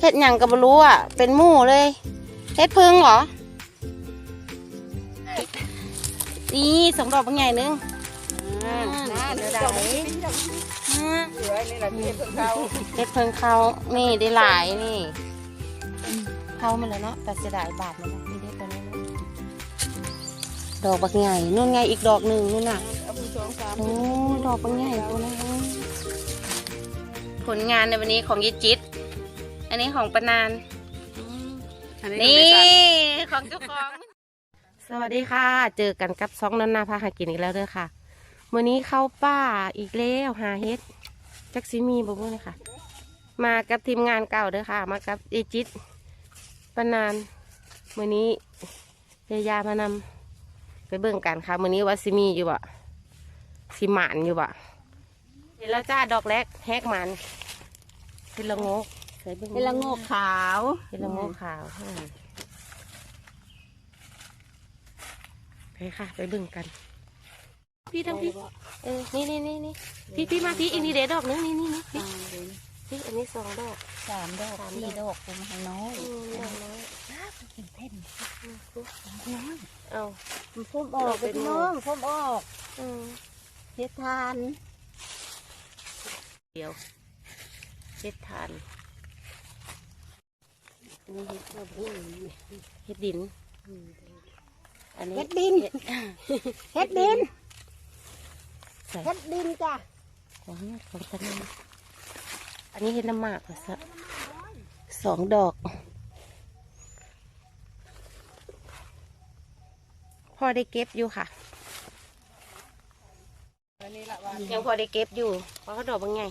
เฮ็ดหยังก็บ่รู้อะ เป็นหมู่เลยเฮ็ดพึ่งเหรอ นี่สองดอกเป็นไงนึงอ่าน่าเดี๋ยวได้อ่าเหลือนี่แหละที่เพิ่งเข้าเฮ็ดพิ่งเขานี่ได้หลายนี่ เข้ามาแล้วเนาะแต่เสียดายบาทมันนะนี่ได้ตัวนี้นะดอกบักใหญ่นู่นไงอีกดอกหนึ่งนู่นน่ะ เอาผู้สองสามโอ้ดอกบักใหญ่ตัวนั้นผลงานในวันนี้ของยิจิต อันนี้ของปานานอัก็นี่ไม่สั่ของเจ้าของ สวัสดีค่ะ เจอกันกับซองนันนาพาหากินอีกแล้วเด้อค่ะวันนี้เข้าป่าอีกแล้วหาเฮ็ดจักซิมีบอกว่าเลยค่ะ มากับทีมงานเก่าเด้อค่ะ มากับเอจิตปานานวันนี้ยายามานำไปเบิ่งกันค่ะวันนี้ว่าซิมีอยู่บ่สิหมานอยู่บ่เห็นแล้วจ้าดอกแรกแฮกหมันเห็นละโงก ใส่เบิ่งเป็นละโงกขาวเห็นละโงกขาวอืมไปค่ะ ไปเบิ่งกัน พี่ทั้งพี่เออนี่นี่นี่นี่พี่พี่มาพี่อีกนี่เดดอกนึงนี่นี่นี่พี่พี่อันนี้สองดอกสามดอกสามสี่ดอกดอกเป็นทางน้อยอืมดอกน้อยเห็นเพ่นน้อยเอามันพุ่มออกเป็นน้องพุ่มออกอืมเฮ็ดทาน เดี๋ยวเฮ็ดทานอั นนี้เฮ็ดเฮ็ดดิน อันนี้เฮ็ดดินเฮ็ดดิน ใส่เฮ็ดดินจ้ะ ของของตะนอันนี้เห็ดน้ำหมากเหรอซะสองดอก พอได้เก็บอยู่ค่ะอันนี้ละวันยังพอได้เก็บอยู่เพราะเขาดอกบางไง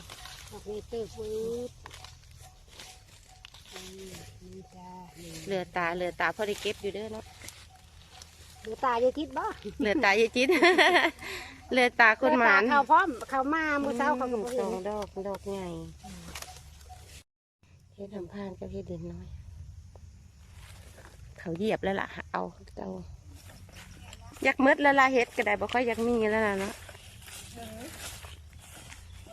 ดอกนี้ตื้อฟื้นนี่ จ้าเหลือตาเหลือตาพอได้เก็บอยู่เด้อเนาะดูตาจะทิศบ่เหลือตายายจิต เหลือตาคนหมานเขาพร้อมเขามามือเช้าเขาก็บ่สเห็อนงดอกดอกใหญ่เฮ็ดทำพานกับเฮ็ดเดินน้อย เขาเหยียบแล้วล่ะ เอาเอาอยากมืดแล้วล่ะเฮ็ดก็ได้บ่ค่อยอยากมีแล้วล่ะเนาะ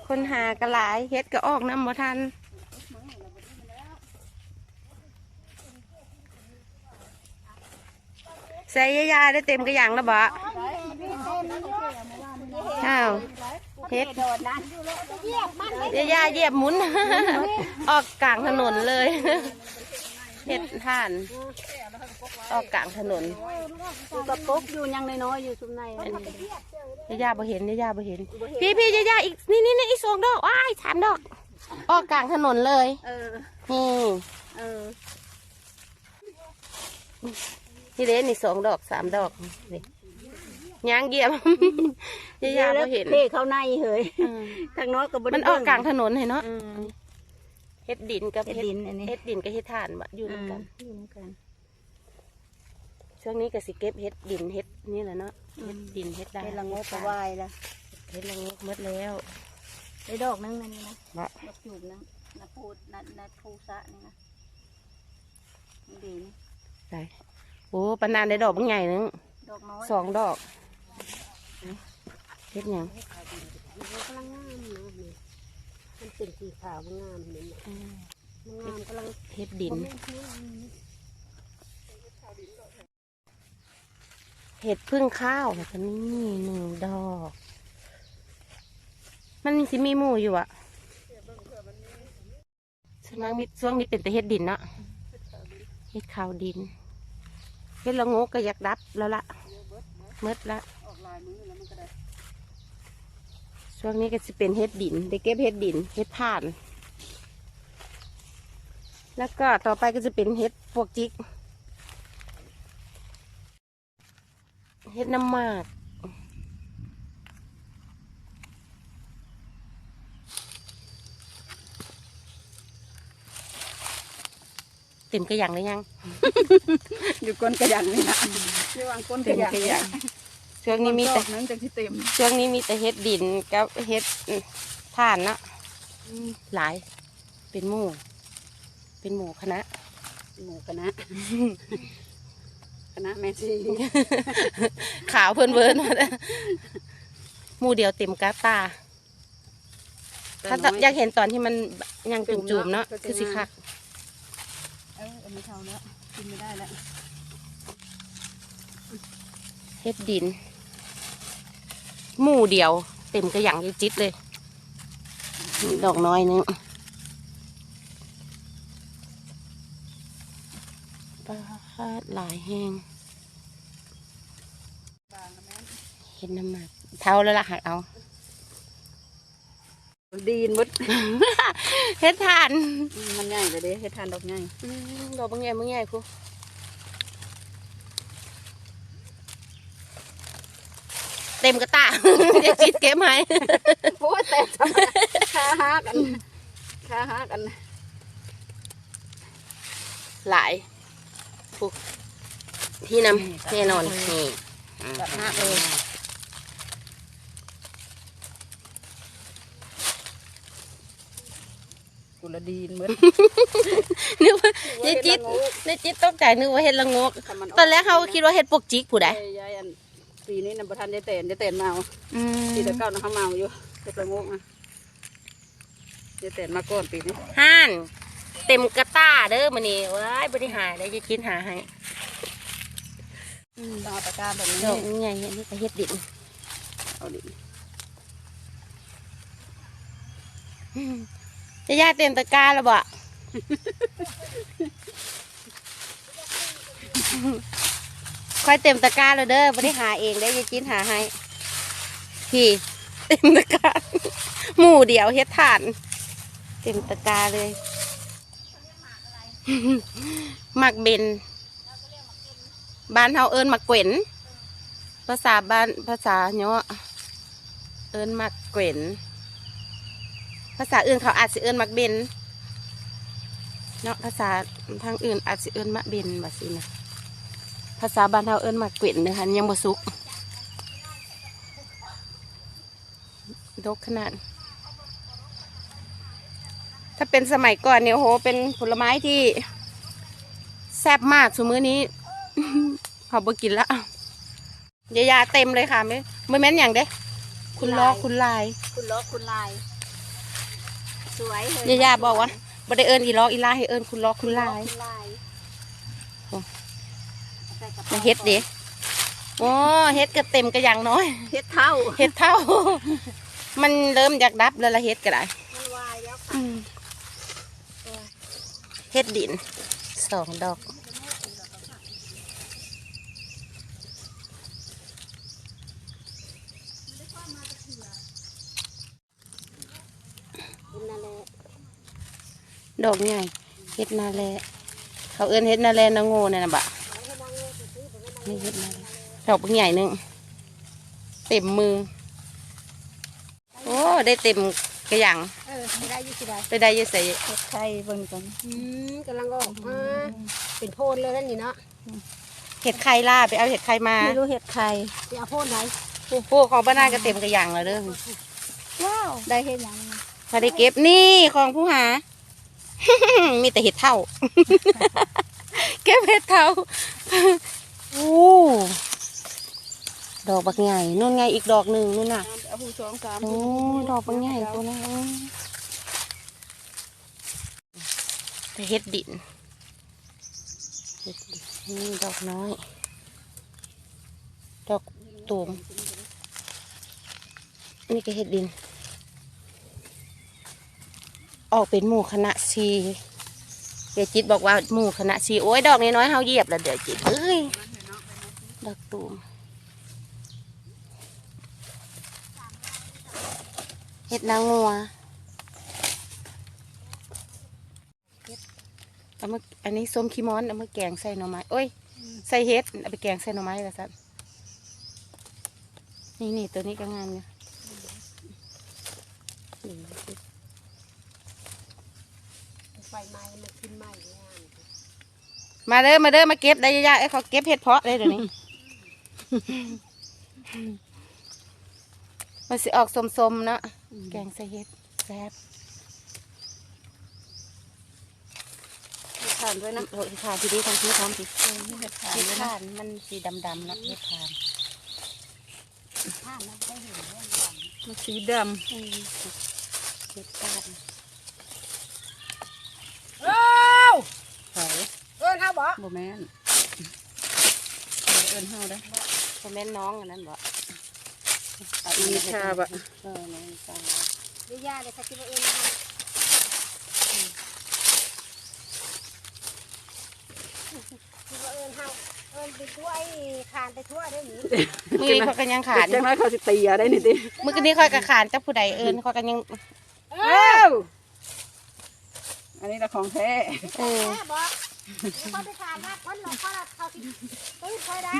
คนหากระหลายเฮ็ดก็ออกน้ำบ่ทัน ใส่ยาๆได้เต็มกระหยังแล้วบ่อ้าวเฮ็ดโดดนะเหยียบมันเลยเดี๋ยวยาเหยียบหมุน ออกกลางถนนเลยเห็ดท่าน ออกกลางถนนอยู่กับปุ๊กอยู่ยังน้อยๆอยู่ซุมในเดี๋ยวยาบ่เห็นเดี๋ยวยาบ่เห็น พี่พี่เดี๋ยวยาอีกนี่นี่นี่อีกสองดอกว้ายสามดอก ออกกลางถนนเลยเออนี่เออ นี่เด้นี่สองดอกสามดอกนี่ยางเหยียบเดี๋ยวยาบ่เห็นเพ่เข้าในเหยอืมทางน้อยก็บ่ได้มันออกกลางถนนเห็นเนาะอืมเฮ็ดดินกับเฮ็ดดินอันนี้เฮ็ดดินกับเฮ็ดท่านบะอยู่ด้วยกันอยู่นำกันช่วงนี้ก็สิเก็บเฮ็ดดินเฮ็ดนี่แหละเนาะเฮ็ดดินเฮ็ดได้เป็นละงกก็วายละเฮ็ดละงกหมดแล้วได้ดอกนึงนั่นนี่นะบะดอกจูบนึงนะพูดนัดนัดพูสะนี่นะมันดีนี่ได้ โอ้ปานนานได้ดอกบางใหญ่นึงดอกน้อยสองดอกเฮ็ดหยังกำลังงามนะนี่มันเป็นสีขาวมันงามนี่มันงามกำลังเฮ็ดดิน เห็ดพึ่งข้าวแบบนี้หนึ่งดอก มันสิมีหมูอยู่อะช่วงนี้ช่วงนี้เป็นแต่เห็ดดินเนาะเห็ดขาวดิน เห็ดละงกก็อยากดับแล้วละเมดละช่วงนี้ก็จะเป็นเห็ดดิน ได้เก็บเห็ดดินเห็ดผ่าน แล้วก็ต่อไปก็จะเป็นเห็ดพวกจิกเห็ดน้ำมาก เต็มกระหยังเลยยัง อยู่ก้นกระยังนี่นะอยู่วางก้นกระยังเต็มกระยัง ช่วงนี้มีแต่ นั้นจะที่เต็มช่วงนี้มีแต่เห็ดดินกับเห็ดผ่านเนาะอืมหลาย เป็นหมูเป็นหมูคณะ หมูคณะ คณะแม่ชีขาวเพิ่นเวิร์นหมดอะหมูเดียวเต็มกาตา ถ้าอยากเห็นตอนที่มันยังจุ่มๆเนาะคือสิคัก ไม่เท่าแล้วกินไม่ได้แล้วเฮ็ดดิน หมู่เดียว เต็มกระหยังยี่จิตเลย ดอกน้อยหนึงปลาหลายแห้งเห็นน้ำหมักเท่าแล้วล่ะหักเอา ดีนมดเฮ็ดทานมันใหญ่เลยเด้เฮ็ดทานดอกใหญ่อืมดอกบางใหญ่บางใหญ่พูเต็มกระตาเดี๋ยวจิตเก็บไหมโอ้แต่คาฮักกันคาฮักกัน หลายพูที่นำแน่นอนนี่แบบฮักเลย ละดีนมดนึกว่าในจิตในจิตตกใจนึกว่าเห็ดละงก ตอนแรกเขาคิดว่าเห็ดปวกจิกผู้ใดยายอันปีนี้นำประทานยายเต่นยายเต่นเมาอืมปีตะเก้านะเขาเมาอยู่เฮ็ดละงกนะยายเต่นมาก่อนปีนี้ห่าน เต็มกระตาเด้อมันนี่ว้ายบริหารได้จะกินหาให้ต้องเอาตะกร้าแบบนี้ดอกใหญ่อันนี้ก็เห็ดดินเอาดิ จะย่าเต็มตะกร้าแล้วบ่ค่อยเต็มตะกร้าแล้วเด้อบริหารเองได้จะกินหาให้ พี่ เต็มตะกร้าหมู่เดียวเฮ็ดทาน เต็มตะกร้าเลยหมักเบนบ้านเฮาเอิ้นหมักเกวนภาษาบ้านภาษาเนาะเอิ้นหมักเกวน ภาษาอื่นเขาอาจสิเอิ้นมักเบนเนาะภาษาทางอื่นอาจสิเอิ้นมะเบนแบบสินะภาษาบ้านเฮาเอิ้นมักเกวนนะคะยังบ่สุกดกขนาด ถ้าเป็นสมัยก่อนเนี่ยโอ้โห เป็นผลไม้ที่แซ่บมากสมื้อนี้เขาบ่กินละยายาเต็มเลยค่ะไม่ไม่แม่นอย่างเด้ คุณล้อคุณลาย คุณล้อคุณลาย สวยเลยยายาบอกว่าบ่ได้เอิญอีล้ออีลาให้เอิญคุณล้อคุณลายคุณลายโอ้ใส่กระมาป๋าเฮ็ดเด้โอ้เฮ็ดก็เต็มก็อย่างน้อยเฮ็ดเท่าเฮ็ดเท่า มันเริ่มอยากดับแล้วละเฮ็ดก็ได้มันวายแล้วค่ะอืมเฮ็ดดินสองดอก คุณนั่นแหละ ดอกใหญ่เฮ็ดนาแลเขาเอิ้นเฮ็ดนาแลนาโง่เนี่ยนะบะนี่เฮ็ดนาแลดอกใหญ่หนึงเต็มมือ โอ้ได้เต็มกระหยังเออไม่ได้อยี่สิบได้ไปได้อยังใส่เฮ็ดไข่เบิ่งกันอืมกำลังออกมาเป็นโพนเลยนั่นนี่เนาะเห็ดไข่ล่าไปเอาเห็ดไข่มาไม่รู้เห็ดไข่ไปเอาโพนไหนพวกของบ้านนาก็เต็มกระหยังแล้วเด้อว้าวได้เห็ดหยังพอได้เก็บนี่ของผู้หา มีแต่เห็ดเท่า เก็บเห็ดเท่าโอ้ดอกบักใหญ่นู่นไงอีกดอกหนึ่งนู่นน่ะเอาผู้สองสามโอ้ดอกบักใหญ่ตัวนั้นแต่เห็ดดินเห็ดดินนี่ดอกน้อย ดอกตูมอันนี่ก็เห็ดดิน ออกเป็นหมู่คณะชีเดี๋ยวจิตบอกว่าหมู่คณะชีโอ้ยดอกน้อยๆเฮาเหยียบแล้วเดี๋ยวจิตเอ้ยดอกตูมเห็ดนางงัวเอามาอันนี้ส้มขี้ม้อนเอามาแกงใส่หน่อไม้โอ้ยใส่เห็ดเอาไปแกงใส่หน่อไม้ละสันนี่นี่ตัวนี้ก็งามเนี่ยนี่ ไฟไหม้มันขึ้นไหม้งาม มาเด้อมาเด้อมาเก็บได้ยากๆไอ้เขาเก็บเห็ดเพาะเลยเดี๋ยวนี้ มันสิออกสมๆเนาะแกงใส่เห็ดแซ่บทานด้วยนะโอ้ยทานทีนี้ทางที่พร้อมทีเออนี่เห็ดทานเห็ดด้วยนะทานมันสีดำๆเนาะเห็ดทานทานนะได้เห็นแล้วมันสีดอืมเห็ดทานำเอ้าหอยเอิ้นบ่แม่นเอิ้นเฮาได้อคอมเมนต์น้องอันนั้นบ่เอาอีกชาบะเออน้องจ้าเดี๋ยวยาเลยค่ะที่ว่าเองนะคะที่ว่าเอิญเฮาเอิญไปทั่วไอ้คานไปทั่วได้หนิมือนี้เขากันยังขาดจังน้อยเขาสิตีเอาได้นี่ติมือนี้ค่อยกระขานจักผู้ใดเอิญเขากันยังเอเอ้าออันนี้ละของแท้เออแม่บอก เขาไปคานว่าคนหลอกเขาเขาสิตื้อเคยได้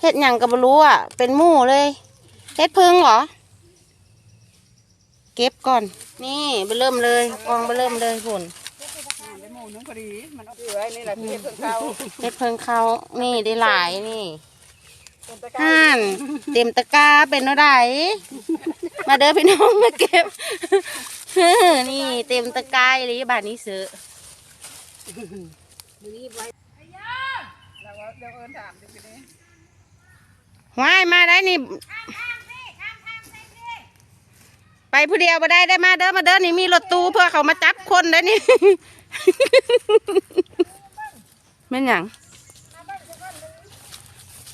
เฮ็ดหยังก็บ่รู้อะ เป็นหมู่เลยเฮ็ดพึ่งเหรอ เก็บก่อน นี่ไปเริ่มเลยกองไปเริ่มเลยพุ่นได้หมูนึงพอดี มันเอาอยู่ไว้นี่แหละที่เพิ่นเข้าเฮ็ดเพิ่งเขานี่ได้หลายนี่เป็นตะกร้า ห่านเต็มตะกร้าเป็นเท่าไหร่มาเด้อพี่น้องมาเก็บนี่เต็มตะกร้าอีหลีบาทนี้ซื้อรีบไว้แล้วว่ายวเอิ้นถามดิพี่นี่ว้ายมาได้นี่ไปผู้เดียวมาได้ได้มาเด้อมาเด้อนี่มีรถตู้เพื่อเขามาจับคนได้นี่แม่นหยัง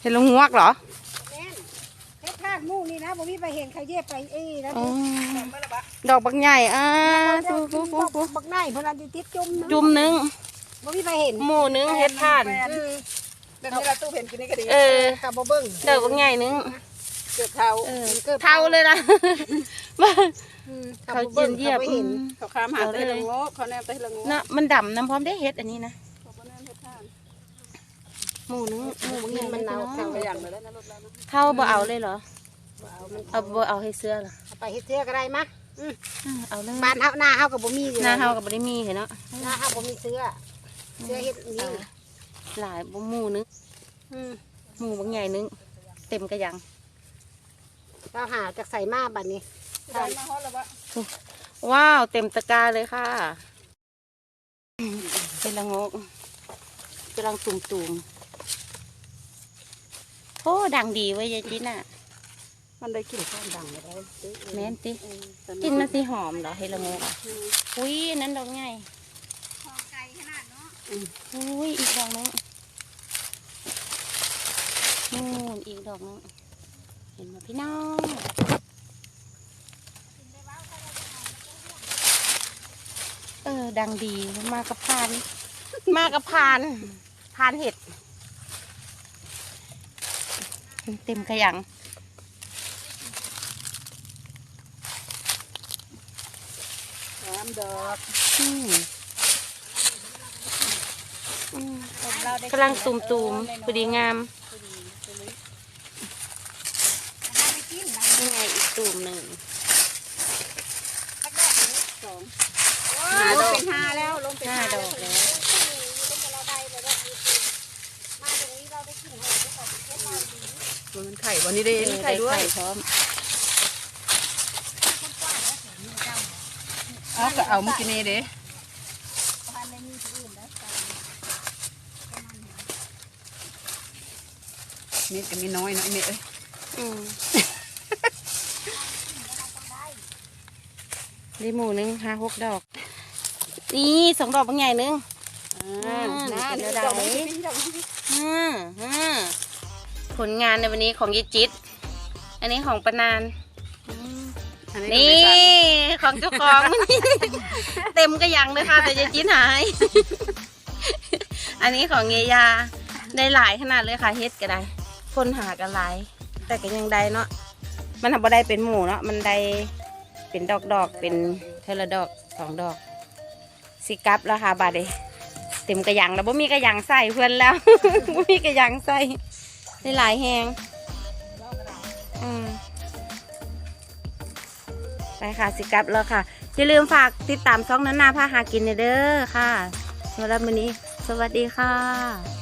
เห็นลงหวกเหรอแม่นเฮ็ดทาดหมู่นี่นะบ่มีไปเห็นเขาเย็บไปเอ้แล้วอ๋อดอกบักใหญ่อ่าฟูฟูฟูฟูบักไนเพราะนั้นติดจุ่มนะจุ่มหนึงบ่มีไปเห็นหมูหนึงเฮ็ดผ่านอืมเดี๋ยวนี้เราตู้เห็นกินนี่ก็ดีเออกับบ่เบิ่งดอกบักใหญ่หนึงเกือบเท่าเออเท่าเลยนะ อืมเขาเยียนเหยียบขาบ่เห็นเขาข้ามหาแตะละโงกเขาแนมแตะละโงกน่ะมันดำน้ำพร้อมได้เฮ็ดอันนี้นะ เขาบ่แนมเฮ็ดทาน หมูหนึงหมูบักใหญ่มันเลยเอาพี่เข้าน้องไปอย่างเลยได้นะรถเรานะเท่าบ่เอาเลยเหรอเอามันเอาบ่เอาให้เสื้อเหรอเอาไปเฮ็ดเสื้อก็ได้มะอืมอืมเอาเลยบ้านเฮาหน้าเฮาก็บ่มีอยู่หน้าเฮากับบ่ได้มีเห็นเนาะหน้าเฮาบ่มีเสื้อเสื้อเฮ็ดนี่หลายบ่หมูนึงอืมหมูบางใหญ่นึงเต็มกระยังเราหาจากใส่มาบัดนี้ได้มาฮอดแล้วบ่ว้าวเต็มตะกร้าเลยค่ะเป็นละงกกำลังตุ่มๆ โอ้ดังดีเว้ยยายจินอะ มันได้กลิ่นข้าวดังเลยได้แม่นติเออแต่กินมันสิหอมเหรอเฮดละงกอะอุ้ยอันนั้นดอกใหญ่ไก่ขนาดเนาะอุ้ยอีกดอกนึงนู่นอีกดอกนึงเห็นไหมพี่น้องเออดังดีมากับพาน มากับพานพานเห็ด เต็มกระยังสามดอกอืมอืมกำลังตุ่มๆพอดีงามนี่ไงอีกตุ่มหนึ่งสองหาดอกเป็นห้าแล้วลงเป็นห้าห้าดอกแล้ว มาตรงนี้เราได้กินหอยด้วยกันเฮ็ดเรา ดีมันไข่วันนี้ได้เออไข่ด้วยพร้อมเอาก็เอาเมื่อกี้นี้เด้พันในมีที่อื่นแล้วมีก็มีน้อยเนาะไอ้เมย์เอ้ยอืมได้หมูหนึงห้าหกดอก นี่สองดอกบางใหญ่หนึงอ่าน่านี่เดี๋ยวดอกได้นี้ดอกนี้อืมอืม ผลงานในวันนี้ของยายจิต อันนี้ของปานานอืมอัก็นี่เป็สัตว์ของเจ้าของ เต็มกระยังเลยค่ะ แต่ยายจิตหาย อันนี้ของเยยาได้หลายขนาดเลยค่ะเฮ็ดก็ได้ คนหากันหลาย แต่ก็ยังได้เนาะ มันทำบ่ได้เป็นหมูเนาะ มันได้เป็นดอกดอกๆเป็นเทอละดอกสองดอกสิกลับแล้วค่ะบาดเดเต็มกระยังแล้วบ่มีกระยังใส่เพื่อนแล้วบ่มีกระยังใส่ ได้หลายแหงอืมไปค่ะสิกลับแล้วค่ะ อย่าลืมฝากติดตามช่องนั้นนาพาหากินเด้อค่ะสำหรับวันนี้ สวัสดีค่ะ